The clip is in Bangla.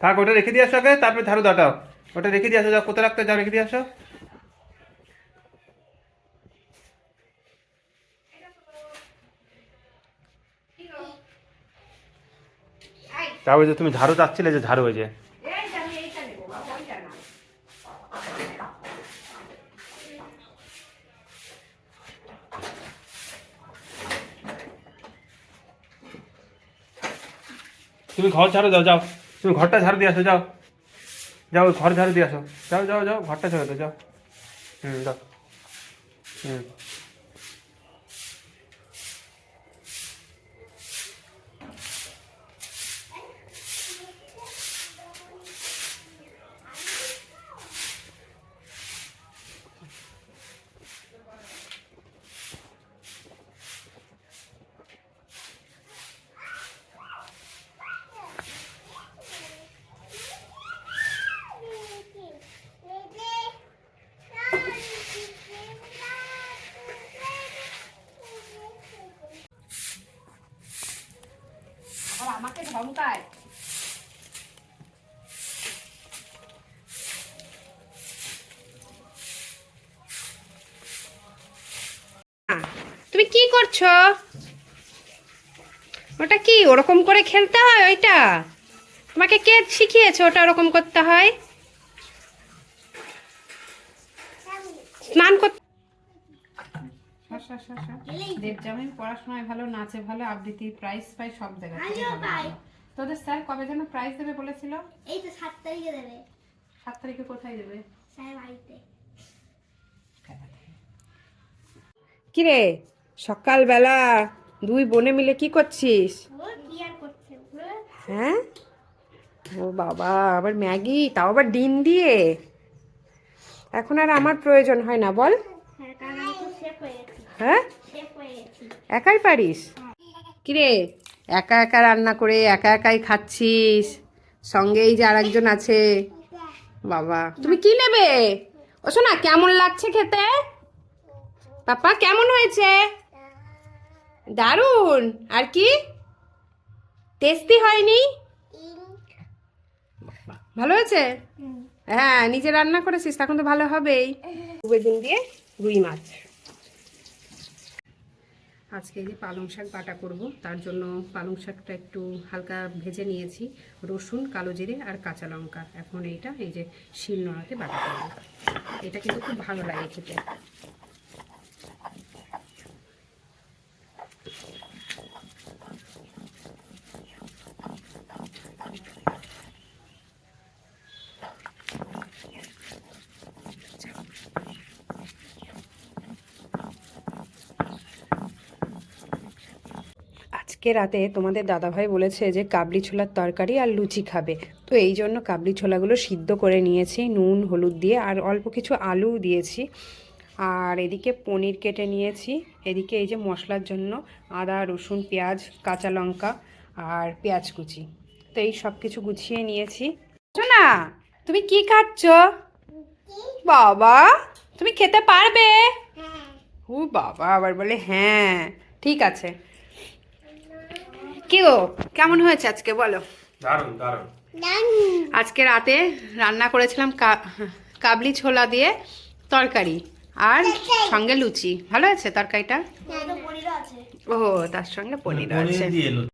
থাক ওটা রেখে দিয়ে আসো আগে তারপরে ঝাড়ু দাটাও ওটা রেখে দিয়ে আসো যাও কোথায় রাখতে যাও রেখে দিয়ে আসো। তারপরে যে তুমি ঝাড়ু চাচ্ছিলে যে ঝাড়ু হয়ে যে এইটা আমি এইটা নেব বাবা ওইটা না তুমি ঘর ঝাড়ু দাও, যাও। তুমি ঘরটা ঝাড়ু দিয়ে আসো, যাও। যাও, ঘর ঝাড়ু দিয়ে আসো। যাও যাও যাও, ঘরটা ঝাড়ু দাও, যাও। হুম যাও। হুম। আমাকে ধমকায়। তুমি কি করছ? ওটা কি, ওরকম করে খেলতে হয় ওইটা? তোমাকে কে শিখিয়েছে ওটা ওরকম করতে হয়? স্নান করতে দেবজামিন পড়াশোনায় ভালো নাচে ভালো আবৃত্তি প্রাইজ পাই সব জায়গায়। তোদের স্যার কবে যেন প্রাইজ দেবে বলেছিল? এই তো সাত তারিখে দেবে। সাত তারিখে কোথায় দেবে? স্যার বাড়িতে। কিরে সকালবেলা দুই বোনে মিলে কি করছিস? ও কি আর করছে? ও? হ্যাঁ? ও বাবা আবার ম্যাগি তাও আবার ডিম দিয়ে? এখন আর আমার প্রয়োজন হয় না বল হ্যাঁ কারণ আমি তো শেফ হয়ে? হ্যাঁ হয়ে একাই পারিস? কিরে? একা একা রান্না করে একা একাই খাচ্ছিস? সঙ্গে এই যে আরেকজন আছে। বাবা। তুমি কি নেবে? ও শোনা কেমন লাগছে খেতে? পাপা কেমন হয়েছে? দারুণ। আর কি? টেস্টি হয়নি? ভালো হয়েছে? হ্যাঁ নিজে রান্না করেছিস তখন তো ভালো হবেই। বেগুন দিয়ে রুই মাছ। আজকে যে পালং শাক বাটা করব, তার জন্য পালং শাকটা একটু হালকা ভেজে নিয়েছি, রসুন, কালো জিরে আর কাঁচা লঙ্কা। এখন এইটা, এই যে শিল নোড়াতে বাটা করব। এটা কিন্তু খুব ভালো লাগে খেতে। আজকে রাতে তোমাদের দাদাভাই বলেছে যে কাবলি ছোলার তরকারি আর লুচি খাবে। তো এই জন্য কাবলি ছোলাগুলো সিদ্ধ করে নিয়েছি নুন হলুদ দিয়ে আর অল্প কিছু আলু দিয়েছি। আর এদিকে পনির কেটে নিয়েছি। এদিকে এই যে মশলার জন্য আদা রসুন পেঁয়াজ কাঁচা লঙ্কা আর পেঁয়াজ কুচি। তো এই সব কিছু গুছিয়ে নিয়েছি। না তুমি কি খাচ্ছ? বাবা তুমি খেতে পারবে? ও বাবা আবার বলে হ্যাঁ। ঠিক আছে। কি গো? কেমন হয়েছে আজকে বলো? দারুণ দারুণ। আজকে রাতে রান্না করেছিলাম কাবলি ছোলা দিয়ে তরকারি আর সঙ্গে লুচি। ভালো আছে তরকারিটা? হ্যাঁ। ও তার সঙ্গে পনির আছে।